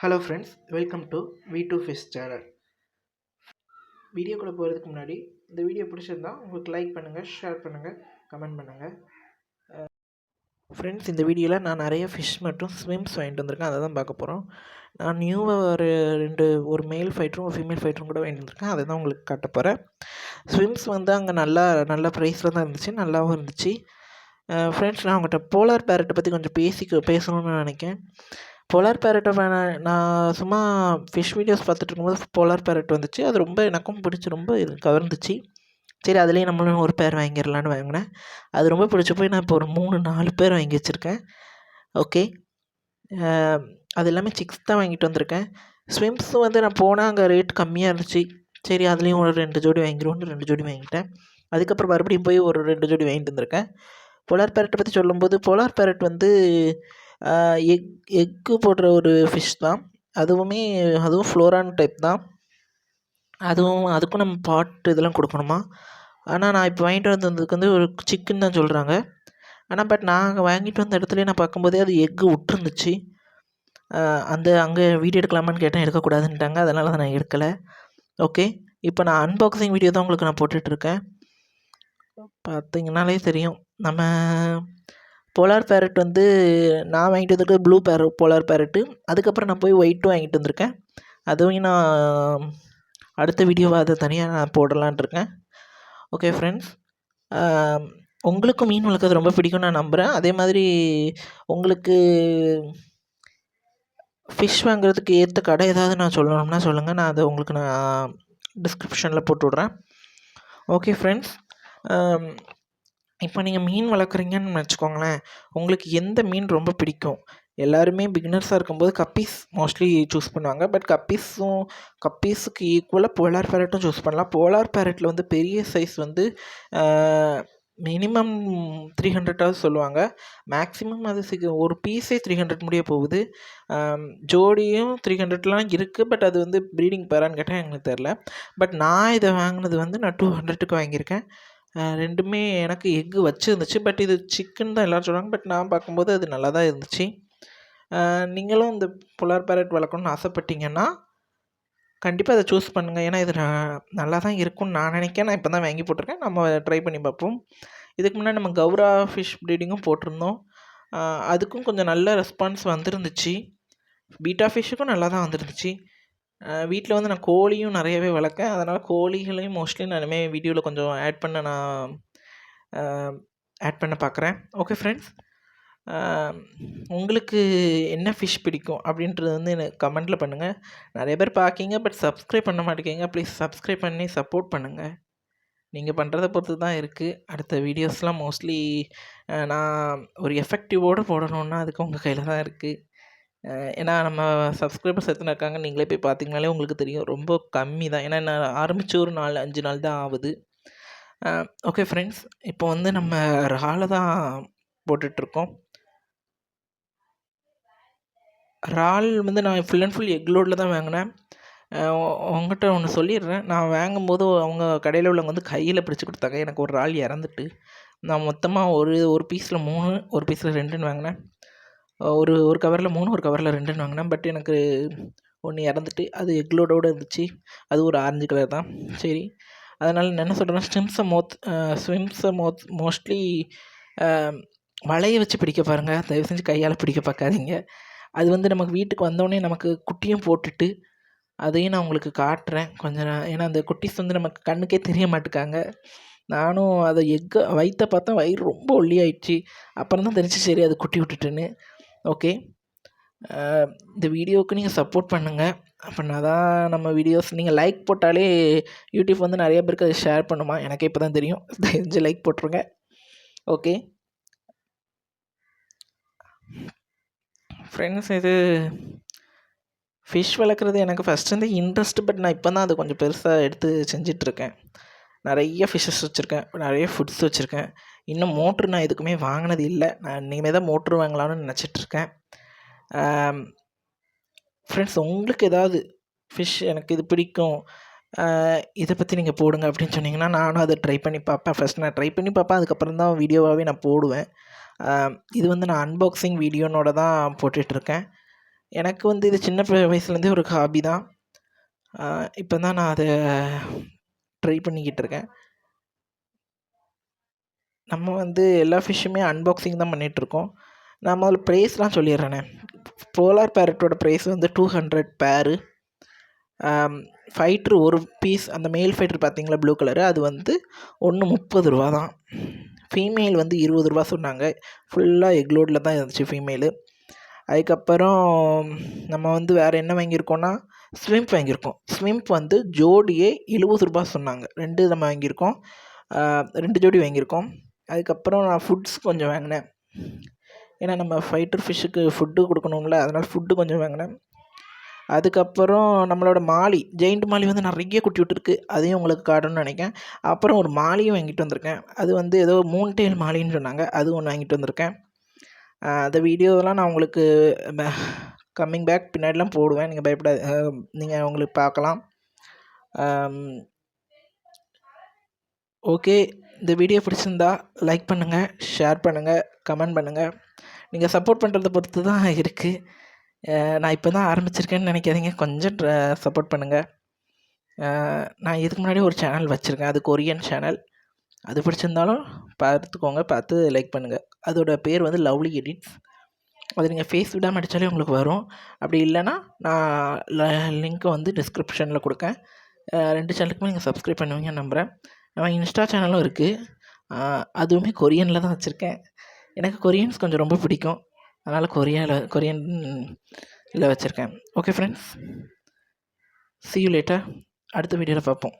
Hello friends welcome to we do fish channel வீடியோக்குள்ளே போகிறதுக்கு முன்னாடி இந்த வீடியோ பிடிச்சிருந்தா உங்களுக்கு லைக் பண்ணுங்கள் ஷேர் பண்ணுங்கள் கமெண்ட் பண்ணுங்கள் ஃப்ரெண்ட்ஸ் இந்த வீடியோவில் நான் நிறைய ஃபிஷ் மற்றும் ஸ்விம்ஸ் வாங்கிட்டு வந்திருக்கேன். அதை தான் பார்க்க போகிறோம் நான் நியூவாக ஒரு ரெண்டு ஒரு மேல் ஃபைட்டரும் ஒரு ஃபீமேல் ஃபைட்டரும் கூட வாங்கிட்டு வந்திருக்கேன். அதை தான் உங்களுக்கு காட்ட போகிறேன் ஸ்விம்ஸ் வந்து அங்கே நல்லா நல்ல ப்ரைஸில் தான் இருந்துச்சு. நல்லாவும் இருந்துச்சு. ஃப்ரெண்ட்ஸ் நான் உங்கள்கிட்ட போலார் பேரட்டை பற்றி கொஞ்சம் பேசி பேசணும்னு நினைக்கிறேன் போலார் பேரட்டை வேணாம் நான் சும்மா ஃபிஷ் வீடியோஸ் பார்த்துட்டு இருக்கும்போது போலார் பேரட் வந்துச்சு. அது ரொம்ப எனக்கும் பிடிச்சி ரொம்ப கவர்ந்துச்சு. சரி அதுலேயே நம்மளும் ஒரு பேர் வாங்கிடலான்னு வாங்கினேன். அது ரொம்ப பிடிச்சி போய் நான் இப்போ ஒரு மூணு நாலு பேர் வாங்கி வச்சுருக்கேன். ஓகே அது எல்லாமே சிக்ஸ் தான் வாங்கிட்டு வந்திருக்கேன். ஸ்விம்ஸ் வந்து நான் போனால் அங்கே ரேட் கம்மியாக இருந்துச்சு. சரி அதுலேயும் ஒரு ரெண்டு ஜோடி வாங்கிடுவோன்னு ரெண்டு ஜோடி வாங்கிட்டேன். அதுக்கப்புறம் மறுபடியும் போய் ஒரு ரெண்டு ஜோடி வாங்கிட்டு வந்திருக்கேன். போலார் பேரட்டை பற்றி சொல்லும்போது போலார் பேரட் வந்து எக் எக்கு போடுற ஒரு ஃபிஷ் தான். அதுவுமே அதுவும் ஃப்ளோரான் டைப் தான். அதுவும் அதுக்கும் நம்ம பாட்டு இதெல்லாம் கொடுக்கணுமா? ஆனால் நான் இப்போ வாங்கிட்டு வந்ததுக்கு வந்து ஒரு சிக்கன் தான் சொல்கிறாங்க ஆனால் பட் நாங்கள் வாங்கிட்டு வந்த இடத்துலயே நான் பார்க்கும்போதே அது எக்கு விட்டுருந்துச்சு. அந்த அங்கே வீடியோ எடுக்கலாமான்னு கேட்டேன். எடுக்கக்கூடாதுன்ட்டாங்க. அதனால தான் நான் எடுக்கலை. ஓகே. இப்போ நான் அன்பாக்சிங் வீடியோ தான் உங்களுக்கு நான் போட்டுட்ருக்கேன் பார்த்தீங்கனாலே தெரியும். நம்ம போலார் பேரட் வந்து நான் வாங்கிட்டு வந்திருக்க ப்ளூ பேர போலார் பேரட்டு அதுக்கப்புறம் நான் போய் ஒயிட்டும் வாங்கிட்டு வந்திருக்கேன். அதுவும் நான் அடுத்த வீடியோவாக அதை தனியாக நான் போடலான் இருக்கேன். ஓகே ஃப்ரெண்ட்ஸ் உங்களுக்கு மீன் வளர்க்குறது ரொம்ப பிடிக்கும் நான் நம்புகிறேன் அதே மாதிரி உங்களுக்கு ஃபிஷ் வாங்குறதுக்கு ஏற்ற கடை ஏதாவது நான் சொல்லணும்னா சொல்லுங்கள் நான் அதை உங்களுக்கு நான் டிஸ்கிரிப்ஷனில் போட்டு விட்றேன். ஓகே ஃப்ரெண்ட்ஸ் இப்போ நீங்கள் மீன் வளர்க்குறீங்கன்னு வச்சுக்கோங்களேன் உங்களுக்கு எந்த மீன் ரொம்ப பிடிக்கும்? எல்லாருமே பிகினர்ஸாக இருக்கும்போது கப்பீஸ் மோஸ்ட்லி சூஸ் பண்ணுவாங்க. பட் கப்பீஸும் கப்பீஸுக்கு ஈக்குவலாக போலார் பேரட்டும் சூஸ் பண்ணலாம். போலார் பேரட்டில் வந்து பெரிய சைஸ் வந்து மினிமம் த்ரீ ஹண்ட்ரடாவது சொல்லுவாங்க. மேக்ஸிமம் அது சிக ஒரு பீஸே த்ரீ ஹண்ட்ரட் முடிய போகுது. ஜோடியும் த்ரீ ஹண்ட்ரட்லாம் இருக்குது பட் அது வந்து ப்ரீடிங் பேரான்னு கேட்டால் எனக்கு தெரில பட் நான் இதை வாங்கினது வந்து நான் டூ ஹண்ட்ரட்டுக்கு வாங்கியிருக்கேன். ரெண்டுமே எனக்கு எக்கு வச்சுருந்துச்சு. பட் இது சிக்கன் தான் எல்லோரும் சொல்கிறாங்க பட் நான் பார்க்கும்போது அது நல்லா தான் இருந்துச்சு நீங்களும் இந்த புலார் பேரட் வளர்க்கணுன்னு ஆசைப்பட்டீங்கன்னா கண்டிப்பாக அதை சூஸ் பண்ணுங்கள் ஏன்னா இது நல்லா தான் இருக்கும்னு நான் நினைக்கிறேன். நான் இப்போ தான் வாங்கி போட்டிருக்கேன். நம்ம ட்ரை பண்ணி பார்ப்போம். இதுக்கு முன்னாடி நம்ம கௌரா ஃபிஷ் ப்ரீடிங்கும் போட்டிருந்தோம். அதுக்கும் கொஞ்சம் நல்ல ரெஸ்பான்ஸ் வந்துருந்துச்சு. பீட்டா ஃபிஷ்ஷுக்கும் நல்லா தான் வந்துருந்துச்சு. வீட்டில் வந்து நான் கோழியும் நிறையவே வளர்க்கேன். அதனால் கோழிகளையும் மோஸ்ட்லி நான் இனிமேல் வீடியோவில் கொஞ்சம் ஆட் பண்ண நான் ஆட் பண்ண பார்க்குறேன். ஓகே ஃப்ரெண்ட்ஸ் உங்களுக்கு என்ன ஃபிஷ் பிடிக்கும் அப்படின்றது வந்து எனக்கு கமெண்ட்டில் பண்ணுங்கள் நிறைய பேர் பார்க்கிங்க பட் சப்ஸ்கிரைப் பண்ண மாட்டேங்கிங்க ப்ளீஸ் சப்ஸ்கிரைப் பண்ணி சப்போர்ட் பண்ணுங்கள் நீங்கள் பண்ணுறத பொறுத்து தான் இருக்குது அடுத்த வீடியோஸ்லாம் மோஸ்ட்லி நான் ஒரு எஃபெக்டிவோடு போடணுன்னா அதுக்கு உங்கள் கையில் தான் இருக்குது ஏன்னா நம்ம சப்ஸ்கிரைபர்ஸ் எத்தனை இருக்காங்க நீங்களே போய் பார்த்தீங்கனாலே உங்களுக்கு தெரியும். ரொம்ப கம்மி தான். ஏன்னா நான் ஆரம்பித்து ஒரு நாலு அஞ்சு நாள் தான் ஆகுது. ஓகே ஃப்ரெண்ட்ஸ் இப்போ வந்து நம்ம இறாலை தான் போட்டுட்ருக்கோம். இறால் வந்து நான் ஃபுல் அண்ட் ஃபுல் எக் லோடில் தான் வாங்கினேன். உங்கள்கிட்ட ஒன்று சொல்லிடுறேன். நான் வாங்கும்போது அவங்க கடையில் உள்ளவங்க வந்து கையில் பிடிச்சி கொடுத்தாங்க. எனக்கு ஒரு இறால் இறந்துட்டு. நான் மொத்தமாக ஒரு ஒரு பீஸில் மூணு ஒரு பீஸில் ரெண்டுன்னு வாங்கினேன். ஒரு ஒரு கவரில் மூணு ஒரு கவரில் ரெண்டுன்னு வாங்கினேன் பட் எனக்கு ஒன்று இறந்துட்டு அது எக்லோடோடு இருந்துச்சு. அது ஒரு ஆரஞ்சு கலர் தான். சரி. அதனால் நான் என்ன சொல்கிறேன்னா ஸ்விம்ஸை மோத் ஸ்விம்ஸை மோத் மோஸ்ட்லி வலையை வச்சு பிடிக்க பாருங்கள் தயவு செஞ்சு கையால் பிடிக்க பார்க்காதீங்க. அது வந்து நமக்கு வீட்டுக்கு வந்தோடனே நமக்கு குட்டியும் போட்டுட்டு அதையும் நான் உங்களுக்கு காட்டுறேன் கொஞ்சம் ஏன்னா அந்த குட்டிஸ் வந்து நமக்கு கண்ணுக்கே தெரிய மாட்டுக்காங்க. நானும் அதை எக்கை வயிற்ற பார்த்தா வயிறு ரொம்ப ஒல்லியாயிடுச்சு. அப்புறம் தான் தெரிஞ்சு சரி அது குட்டி விட்டுட்டுன்னு. ஓகே இந்த வீடியோவுக்கு நீங்கள் சப்போர்ட் பண்ணுங்கள் அப்படின்னா தான் நம்ம வீடியோஸ் நீங்கள் லைக் போட்டாலே யூடியூப் வந்து நிறைய பேருக்கு அதை ஷேர் பண்ணுமா? எனக்கே இப்போ தான் தெரியும். தெரிஞ்சு லைக் போட்டுருங்க. ஓகே ஃப்ரெண்ட்ஸ் இது ஃபிஷ் வளர்க்குறது எனக்கு ஃபஸ்ட்டு வந்து இன்ட்ரெஸ்ட் பட் நான் இப்போ தான் அது கொஞ்சம் பெருசாக எடுத்து செஞ்சிட்ருக்கேன் நிறைய ஃபிஷ்ஷஸ் வச்சுருக்கேன். நிறைய ஃபுட்ஸ் வச்சுருக்கேன். இன்னும் மோட்ரு நான் எதுக்குமே வாங்கினது இல்லை. நான் இனிமேல் தான் மோட்ரு வாங்கலாம்னு நினச்சிட்ருக்கேன். ஃப்ரெண்ட்ஸ் உங்களுக்கு ஏதாவது ஃபிஷ் எனக்கு இது பிடிக்கும் இதை பற்றி நீங்கள் போடுங்க அப்படின்னு சொன்னீங்கன்னா நானும் அதை ட்ரை பண்ணி பார்ப்பேன் ஃபஸ்ட் நான் ட்ரை பண்ணி பார்ப்பேன் அதுக்கப்புறம் தான் வீடியோவாகவே நான் போடுவேன். இது வந்து நான் அன்பாக்சிங் வீடியோனோட தான் போட்டுட்ருக்கேன். எனக்கு வந்து இது சின்ன வயசுலேருந்தே ஒரு ஹாபி தான். இப்போ தான் நான் அதை ட்ரை பண்ணிக்கிட்டு இருக்கேன் நம்ம வந்து எல்லா ஃபிஷ்ஷுமே அன்பாக்சிங் தான் பண்ணிகிட்ருக்கோம் நான் முதல்ல ப்ரைஸ்லாம் சொல்லிடுறேனே. போலார் பேரட்டோட ப்ரைஸ் வந்து டூ ஹண்ட்ரட் பேரு ஃபைட்ரு ஒரு பீஸ் அந்த மேல் ஃபைட்ரு பார்த்தீங்களா ப்ளூ கலரு அது வந்து ஒன்று முப்பது ரூபா தான். ஃபீமேல் வந்து இருபது ரூபா சொன்னாங்க. ஃபுல்லாக எக்லோடில் தான் இருந்துச்சு ஃபீமேலு அதுக்கப்புறம் நம்ம வந்து வேறு என்ன வாங்கியிருக்கோன்னா ஸ்விம்ப் வாங்கியிருக்கோம். ஸ்விம்ப் வந்து ஜோடியே எழுபது ரூபா சொன்னாங்க. ரெண்டு நம்ம வாங்கியிருக்கோம். ரெண்டு ஜோடி வாங்கியிருக்கோம். அதுக்கப்புறம் நான் ஃபுட்ஸ் கொஞ்சம் வாங்கினேன். ஏன்னா நம்ம ஃபைட்டர் ஃபிஷ்ஷுக்கு ஃபுட்டு கொடுக்கணும்ல அதனால் ஃபுட்டு கொஞ்சம் வாங்கினேன். அதுக்கப்புறம் நம்மளோட மாலி ஜெயிண்ட் மாலி வந்து நிறைய குட்டி விட்டுருக்கு அதையும் உங்களுக்கு காட்டணும்னு நினைக்கிறேன். அப்புறம் ஒரு மாலியும் வாங்கிட்டு வந்திருக்கேன். அது வந்து ஏதோ மூன் டெயில் மாலின்னு சொன்னாங்க. அது ஒன்று வாங்கிட்டு வந்திருக்கேன். அந்த வீடியோலாம் நான் உங்களுக்கு கம்மிங் பேக் பின்னாடிலாம் போடுவேன். நீங்கள் பயப்படாது நீங்கள் உங்களுக்கு பார்க்கலாம். ஓகே இந்த வீடியோ பிடிச்சிருந்தா லைக் பண்ணுங்கள் ஷேர் பண்ணுங்கள் கமெண்ட் பண்ணுங்கள் நீங்கள் சப்போர்ட் பண்ணுறத பொறுத்து தான் இருக்குது நான் இப்போ தான் ஆரம்பிச்சிருக்கேன்னு நினைக்காதீங்க. கொஞ்சம் சப்போர்ட் பண்ணுங்கள் நான் இதுக்கு முன்னாடி ஒரு சேனல் வச்சுருக்கேன். அது கொரியன் சேனல் அது பிடிச்சிருந்தாலும் பார்த்துக்கோங்க பார்த்து லைக் பண்ணுங்கள் அதோட பேர் வந்து லவ்லி எடிட்ஸ் அது நீங்கள் ஃபேஸ் விடாமல் அடித்தாலே உங்களுக்கு வரும். அப்படி இல்லைன்னா நான் லிங்க்கை வந்து டிஸ்கிரிப்ஷனில் கொடுக்கேன். ரெண்டு சேனலுக்குமே நீங்கள் சப்ஸ்கிரைப் பண்ணுவீங்கன்னு நம்புகிறேன் நம்ம இன்ஸ்டா சேனலும் இருக்குது அதுவுமே கொரியனில் தான் வச்சுருக்கேன். எனக்கு கொரியன்ஸ் கொஞ்சம் ரொம்ப பிடிக்கும். அதனால் கொரியாவில் கொரியன் இதில் வச்சுருக்கேன். Okay friends see you later அடுத்த வீடியோவில் பார்ப்போம்